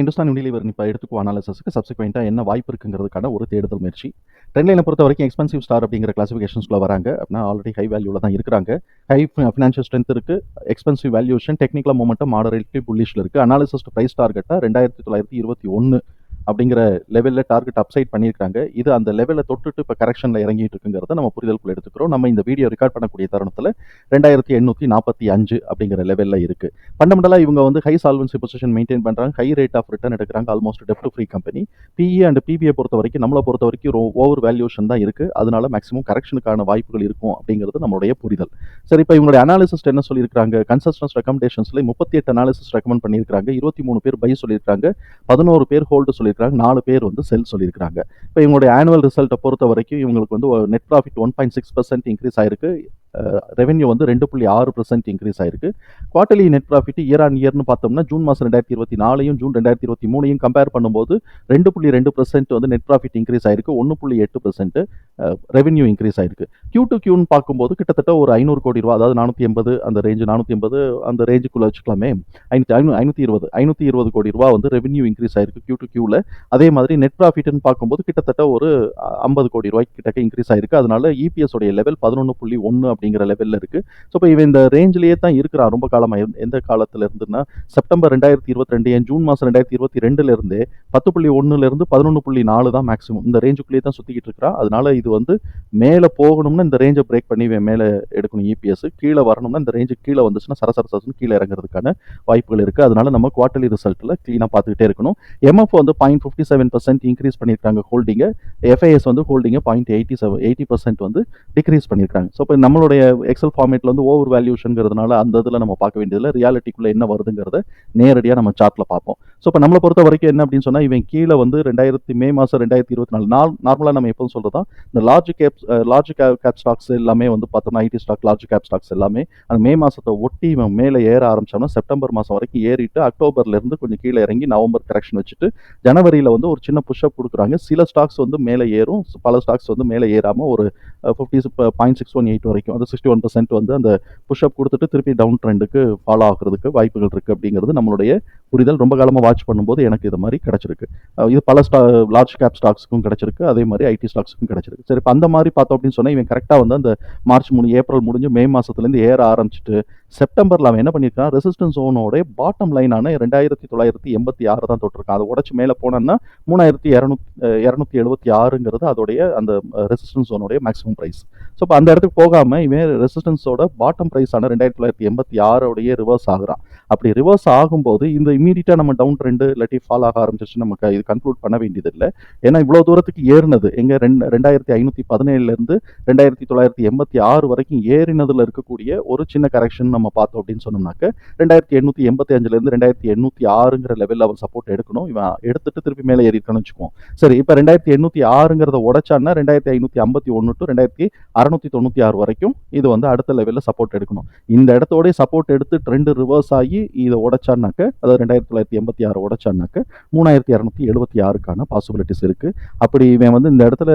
Hindustan Unilever இப்போ எடுத்துக்கோ அனாலிசிஸ்க்கு சப்சிக்வெண்ட்டாக என்ன வாய்ப்பு இருக்குங்கிறதுக்கான ஒரு தேடுதல் முயற்சி. ட்ரெண்ட்லைனை பொறுத்த வரைக்கும் எக்ஸ்பென்சிவ் ஸ்டார் அப்படிங்கிற கிளாசிஃபிகேஷன்ஸ்குள்ள வராங்க. அப்படின்னா ஆல்ரெடி ஹை வேல்யூவில் தான் இருக்கிறாங்க. ஹை ஃபினான்ஷியல் ஸ்ட்ரென்த் இருக்குது expensive valuation technical momentum moderately புல்லிஷில் இருக்குது அனாலிசிஸ்ட் ப்ரைஸ் டார்கெட்டாக ரெண்டாயிரத்தி தொள்ளாயிரத்தி இருபத்தி ஒன்று அப்படிங்கிற லெவலில் டார்கெட் அப்சைட் பண்ணியிருக்காங்க. இது அந்த லெவலில் தொட்டுட்டு இப்போ கரெக்ஷனில் இறங்கிட்டு இருக்குங்கிறத நம்ம புரிதலுக்குள்ள எடுத்துக்கிறோம். நம்ம இந்த வீடியோ ரெக்கார்ட் பண்ணக்கூடிய தருணத்தில் ரெண்டாயிரத்தி எண்ணூற்றி நாற்பத்தி அஞ்சு அப்படிங்கிற லெவலில் இருக்குது ஃபண்டமெண்டலாக இவங்க வந்து ஹை சால்வன்சி பொசிஷன் மெயின்டைன் பண்ணுறாங்க ஹை ரேட் ஆஃப் ரிட்டர்ன் எடுக்கிறாங்க. Almost dept free company PE and PBI பொறுத்த வரைக்கும் நம்மளை பொறுத்த வரைக்கும் ஓவர் வேல்யூஷன் தான் இருக்குது அதனால மேக்ஸிமம் கரெக்ஷனுக்கான வாய்ப்புகள் இருக்கும் அப்படிங்கிறது நம்மளுடைய புரிதல். சரி இப்போ இவங்களுடைய அனாலிசிஸ்ட் என்ன சொல்லியிருக்காங்க கன்சஸ்டன்ஸ் ரெக்கமெண்டேஷன்ஸ்ல முப்பத்தி எட்டு அனாலிசிஸ் ரெக்கமெண்ட் பண்ணியிருக்காங்க இருபத்தி மூணு பேர் பை சொல்லியிருக்காங்க பதினோரு பேர் ஹோல்டு சொல்லி சொல்லியிருக்கிறாங்க. நாலு பேர் வந்து செல் சொல்லியிருக்காங்க இப்போ இவங்களுடைய ஆனுவல் ரிசல்ட்டை பொறுத்த வரைக்கும் இவங்களுக்கு வந்து net profit one point six percent increase ஆயிருக்கு. ரெவென்யூ வந்து ரெண்டு புள்ளி ஆறு பர்சன்ட் இன்க்ரீஸ் ஆயிருக்கு. Quarterly net profit year on இயர்னு பார்த்தோம்னா ஜூன் மாதம் ரெண்டாயிரத்தி இருபத்தி நாலையும் ஜூன் ரெண்டாயிரத்தி இருபத்தி மூணையும் கம்பேர் பண்ணும்போது ரெண்டு புள்ளி ரெண்டு பர்சன்ட் வந்து நெட் ப்ராஃபிட் இன்க்ரீஸ் ஆயிருக்கு. ஒன்று புள்ளி எட்டு பர்சன்ட் ரெவென்யூ இன்க்ரீஸ் ஆயிருக்கு. கியூ டு கியூன்னு பார்க்கும்போது கிட்டத்தட்ட ஒரு ஐநூறு கோடி ரூபா அதாவது நானூற்றி எண்பது அந்த ரேஞ்சு நானூற்றி எண்பது அந்த ரேஞ்சுக்குள்ளே வச்சுக்கலாமே. ஐநூற்றி ஐநூ ஐநூற்றி இருபது ஐநூற்றி இருபது கோடி ரூபா வந்து ரெவென்யூ இன்க்ரீஸ் ஆயிருக்கு கியூ டு கியூவில் அதே மாதிரி நெட் ப்ராஃபிட்னு பார்க்கும்போது கிட்டத்தட்ட ஒரு ஐம்பது கோடி ரூபாய்க்கு கிட்டக்க இன்க்ரீஸ் ஆயிருக்கு. அதனால இபிஎஸ் உடைய லெவல் பதினொன்று புள்ளி ஒன்று அப்படிங்கிற லெவலில் இருக்கு. ஸோ இப்போ இவன் இந்த ரேஞ்சிலேயே தான் இருக்கிறான். ரொம்ப காலமாக எந்த காலத்தில் இருந்துன்னா செப்டம்பர் ரெண்டாயிரத்தி இருபத்தி ரெண்டு ஏன் ஜூன் மாதம் ரெண்டாயிரத்தி இருபத்தி ரெண்டுலேருந்தே பத்து புள்ளி ஒன்றுலேருந்து பதினொன்று புள்ளி நாலு தான் மேக்ஸிமம் இந்த ரேஞ்சுக்குள்ளேயே தான் சுற்றிக்கிட்டு இருக்கிறா. அதனால இது வந்து மேலே போகணும்னா இந்த ரேஞ்சை பிரேக் பண்ணி மேலே எடுக்கணும் இபிஎஸ் கீழே வரணும்னா இந்த ரேஞ்சு கீழே வந்துச்சுன்னா சரசர கீழே இறங்குறதுக்கான வாய்ப்புகள் இருக்குது அதனால நம்ம குவார்டர்லி ரிசல்ட்டில் க்ளீனாக பார்த்துக்கிட்டே இருக்கணும் எம்எஃப் வந்து point fifty seven percent increase பண்ணியிருக்காங்க ஹோல்டிங்கை எஃப்ஐஎஸ் வந்து ஹோல்டிங்கை point eighty seven eighty percent வந்து டிக்ரீஸ் பண்ணியிருக்காங்க ஸோ இப்போ நம்மளுடைய எக்ஸல் ஃபார்மேட்டில் வந்து ஓவர் வேல்யூஷன்ங்கிறதுனால அந்த இதில் நம்ம பார்க்க வேண்டியதில்லை. ரியாலிட்டிக்குள்ளே என்ன வருதுங்கிறத நேரடியாக நம்ம சார்ட்டில் பார்ப்போம். ஸோ இப்போ நம்மளை பொறுத்த வரைக்கும் என்ன அப்படின்னு சொன்னால் இவன் கீழே வந்து ரெண்டாயிரத்தி மே மாதம் ரெண்டாயிரத்தி இருபத்தி நாலு நாள் நார்மலாக நம்ம எப்போதும் சொல்கிறதா இந்த large cap large cap cap stocks எல்லாமே வந்து பார்த்தோம்னா IT stock large cap stocks எல்லாமே அந்த மே மாதத்தை ஒட்டி இவன் மேலே ஏற ஆரம்பிச்சோம்னா செப்டம்பர் மாதம் வரைக்கும் ஏறிட்டு அக்டோபர்லேருந்து கொஞ்சம் கீழே இறங்கி நவம்பர் கரெக்ஷன் வச்சுட்டு ஜனவரியில் வந்து ஒரு சின்ன புஷ்அப் கொடுக்குறாங்க. சில ஸ்டாக்ஸ் வந்து மேலே ஏறும் பல ஸ்டாக்ஸ் வந்து மேலே ஏறாமல் ஒரு fifty point six one eight வரைக்கும் அது சிக்ஸ்டி ஒன் பர்சன்ட் வந்து அந்த புஷ்அப் கொடுத்துட்டு திருப்பி டவுன் ட்ரெண்டுக்கு ஃபாலோ ஆகிறதுக்கு வாய்ப்புகள் இருக்குது அப்படிங்கிறது நம்மளுடைய புரிதல் ரொம்ப காலமாக வாட்ச் பண்ணும்போது எனக்கு இது மாதிரி கிடச்சிருக்கு. இது பல ஸ்டா லார்ஜ் கேப் ஸ்டாக்ஸுக்கும் கிடச்சிருக்கு. அதே மாதிரி ஐடி ஸ்டாக்ஸுக்கும் கிடச்சிருக்கு. சரி இப்போ அந்த மாதிரி பார்த்தோம் அப்படின்னு சொன்னால் இவன் கரெக்டாக வந்து அந்த மார்ச் மூணு ஏப்ரல் முடிஞ்சு மே மாதத்துலேருந்து ஏற ஆரம்பிச்சிட்டு செப்டம்பரில் அவன் என்ன பண்ணியிருக்கான்? ரெசிஸ்டன்ஸ் ஓனோட பாட்டம் லைனான ரெண்டாயிரத்தி தொள்ளாயிரத்தி எண்பத்தி ஆறு தான் தொட்டிருக்கான். அதை உடச்சி மேலே போனோன்னா மூணாயிரத்தி இரநூத்தி இரநூத்தி எழுபத்தி ஆறுங்கிறது அதோடைய அந்த ரெசிஸ்டன்ஸ் ஜோனோடைய மேக்ஸிமம் ப்ரைஸ் ஸோ இப்போ அந்த இடத்துக்கு போகாமல் இவன் ரெசிஸ்டன்ஸோட பாட்டம் ப்ரைஸான ரெண்டாயிரத்தி தொள்ளாயிரத்தி எண்பத்தி ஆறோடைய ரிவர்ஸ் ஆகுறான். அப்படி ரிவர்ஸ் ஆகும்போது இந்த இமீடியட்டாக நம்ம டவுன் ட்ரெண்டு இல்லாட்டி ஃபால் ஆக ஆரம்பிச்சிச்சு நமக்கு இது கன்க்ளூட் பண்ண வேண்டியதில்லை. ஏன்னா இவ்வளோ தூரத்துக்கு ஏறினது. எங்கே ரெண்டு ரெண்டாயிரத்தி ஐநூற்றி பதினேழுலேருந்து ரெண்டாயிரத்தி தொள்ளாயிரத்தி எண்பத்தி ஆறு வரைக்கும் ஏறினதில் இருக்கக்கூடிய ஒரு சின்ன கரெக்ஷன் நம்ம பார்த்தோம் அப்படின்னு சொன்னோம்னாக்க ரெண்டாயிரத்தி எண்ணூற்றி எண்பத்தி அஞ்சுலேருந்து ரெண்டாயிரத்தி எண்ணூற்றி ஆறுங்கிற லெவலில் அவன் சப்போர்ட் எடுக்கணும். இவன் எடுத்துட்டு திருப்பி மேலே ஏறி இருக்கணும்னு வச்சுக்குவோம். சரி இப்போ ரெண்டாயிரத்தி எண்ணூற்றி ஆறுங்கிறத உடச்சான்னா ரெண்டாயிரத்தி ஐநூற்றி ஐம்பத்தி ஒன்று டு ரெண்டாயிரத்தி அறநூற்றி தொண்ணூற்றி ஆறு வரைக்கும் இது வந்து அடுத்த லெவலில் சப்போர்ட் எடுக்கணும். இந்த இடத்தோடய சப்போர்ட் எடுத்து ட்ரெண்டு ரிவர்ஸ் ஆகி இதை உடைச்சான்னாக்க அதாவது ரெண்டாயிரத்தி தொள்ளாயிரத்தி எண்பத்தி ஆறு உடைச்சான்னாக்க மூணாயிரத்தி இரநூத்தி எழுபத்தி ஆறுக்கான பாசிபிலிட்டிஸ் இருக்குது அப்படி இவன் வந்து இந்த இடத்துல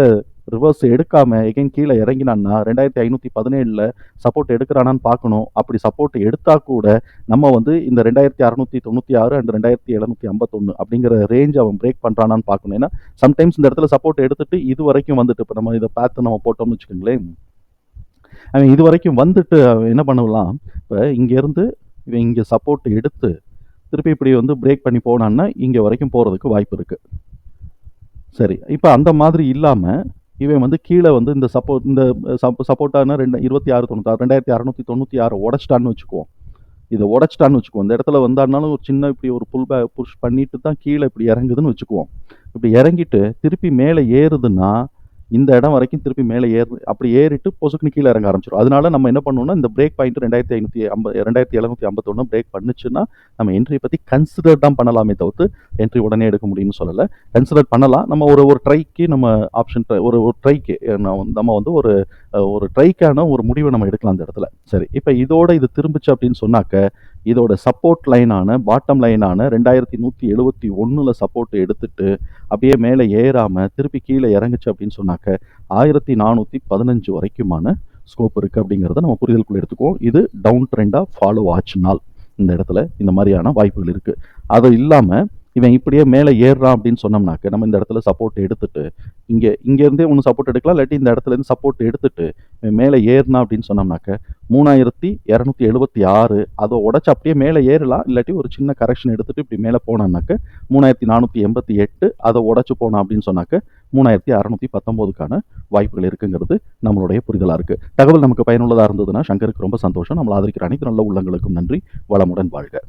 ரிவர்ஸ் எடுக்காம எகைன் கீழே இறங்கினான்னா ரெண்டாயிரத்தி ஐநூற்றி பதினேழில் சப்போர்ட் எடுக்கிறானான்னு பார்க்கணும். அப்படி சப்போர்ட் எடுத்தா கூட நம்ம வந்து இந்த ரெண்டாயிரத்தி அறநூற்றி தொண்ணூற்றி ஆறு அண்ட் ரெண்டாயிரத்தி எழுநூற்றி ஐம்பத்தொன்று அப்படிங்கிற ரேஞ்ச் அவன் பிரேக் பண்ணுறானான்னு பார்க்கணும். ஏன்னா சம்டைம்ஸ் இந்த இடத்துல சப்போர்ட் எடுத்துட்டு இது வரைக்கும் வந்துட்டு இப்போ நம்ம இதை பார்த்து நம்ம போட்டோம்னு வச்சுக்கோங்களேன். அவன் இது வரைக்கும் வந்துட்டு அவன் என்ன பண்ணலாம்? இப்போ இங்கேருந்து இவன் இங்கே சப்போர்ட் எடுத்து திருப்பி இப்படி வந்து பிரேக் பண்ணி போனான்னா இங்கே வரைக்கும் போகிறதுக்கு வாய்ப்பு இருக்குது சரி இப்போ அந்த மாதிரி இல்லாமல் இவன் வந்து கீழே வந்து இந்த சப்போர்ட் இந்த சப் சப்போர்ட்டான ரெண்டு இருபத்தி ஆறு தொண்ணூத்தாறு ரெண்டாயிரத்தி அறநூற்றி தொண்ணூற்றி ஆறு உடச்சிட்டான்னு வச்சுக்குவோம். இதை உடச்சிட்டான்னு வச்சுக்குவோம். இந்த இடத்துல வந்தாருனாலும் ஒரு சின்ன இப்படி ஒரு புல் பே புஷ் பண்ணிட்டு தான் கீழே இப்படி இறங்குதுன்னு வச்சுக்குவோம். இப்படி இறங்கிட்டு திருப்பி மேலே ஏறுதுன்னா இந்த இடம் வரைக்கும் திருப்பி மேலே ஏறு அப்படி ஏறிட்டு பொசுக்குன்னு கீழே இறங்க ஆரம்பிச்சிடும் அதனால நம்ம என்ன பண்ணணும்னா இந்த பிரேக் பாயிண்ட் ரெண்டாயிரத்தி ஐநூற்றி ஐம்பது ரெண்டாயிரத்தி எழுநூற்றி ஐம்பத்தொன்று பிரேக் பண்ணுச்சுன்னா நம்ம என்ட்ரி பற்றி கன்சிடர் தான் பண்ணலாமே தவிர்த்து என்ட்ரி உடனே எடுக்க முடியும்னு சொல்லலை. கன்சிடர் பண்ணலாம். நம்ம ஒரு ஒரு ட்ரைக்கு நம்ம ஆப்ஷன் ஒரு ஒரு ட்ரைக்கு நம்ம வந்து ஒரு ஒரு ட்ரைக்கான ஒரு முடிவை நம்ம எடுக்கலாம் அந்த இடத்துல. சரி இப்போ இதோட இது திரும்பிச்சு அப்படின்னு சொன்னாக்க இதோட சப்போர்ட் லைனான பாட்டம் லைனான ரெண்டாயிரத்தி நூற்றி எழுபத்தி ஒன்றில் சப்போர்ட் எடுத்துட்டு அப்படியே மேலே ஏறாமல் திருப்பி கீழே இறங்குச்சு அப்படின்னு சொன்னாக்க ஆயிரத்தி நானூற்றி பதினஞ்சு வரைக்குமான ஸ்கோப் இருக்குது அப்படிங்கிறத நம்ம புரிதலுக்குள்ள எடுத்துக்குவோம். இது டவுன் ட்ரெண்டாக ஃபாலோ ஆச்சுனால் இந்த இடத்துல இந்த மாதிரியான வாய்ப்புகள் இருக்குது அது இல்லாமல் இவன் இப்படியே மேலே ஏறுறான் அப்படின்னு சொன்னோம்னாக்க நம்ம இந்த இடத்துல சப்போர்ட் எடுத்துட்டு இங்கே இங்கேருந்தே ஒன்று சப்போர்ட் எடுக்கலாம் இல்லாட்டி இந்த இடத்துல இருந்து சப்போர்ட் எடுத்துட்டு இவன் மேலே ஏறினா அப்படின்னு சொன்னோம்னாக்க மூணாயிரத்தி இரநூத்தி எழுபத்தி ஆறு. அதை உடச்சி அப்படியே மேலே ஏறலாம். இல்லாட்டி ஒரு சின்ன கரெக்ஷன் எடுத்துட்டு இப்படி மேலே போனான்னாக்க மூணாயிரத்தி நானூற்றி எண்பத்தி எட்டு அதை உடச்சி போனோம் அப்படின்னு சொன்னாக்க மூணாயிரத்தி அறநூற்றி பத்தொம்போதுக்கான வாய்ப்புகள் இருக்குங்கிறது நம்மளுடைய புரிதலாக இருக்குது தகவல் நமக்கு பயனுள்ளதாக இருந்ததுன்னா சங்கருக்கு ரொம்ப சந்தோஷம். நம்மளை ஆதரிக்கிற அனைத்து நல்ல உள்ளங்களுக்கும் நன்றி. வளமுடன் வாழ்க.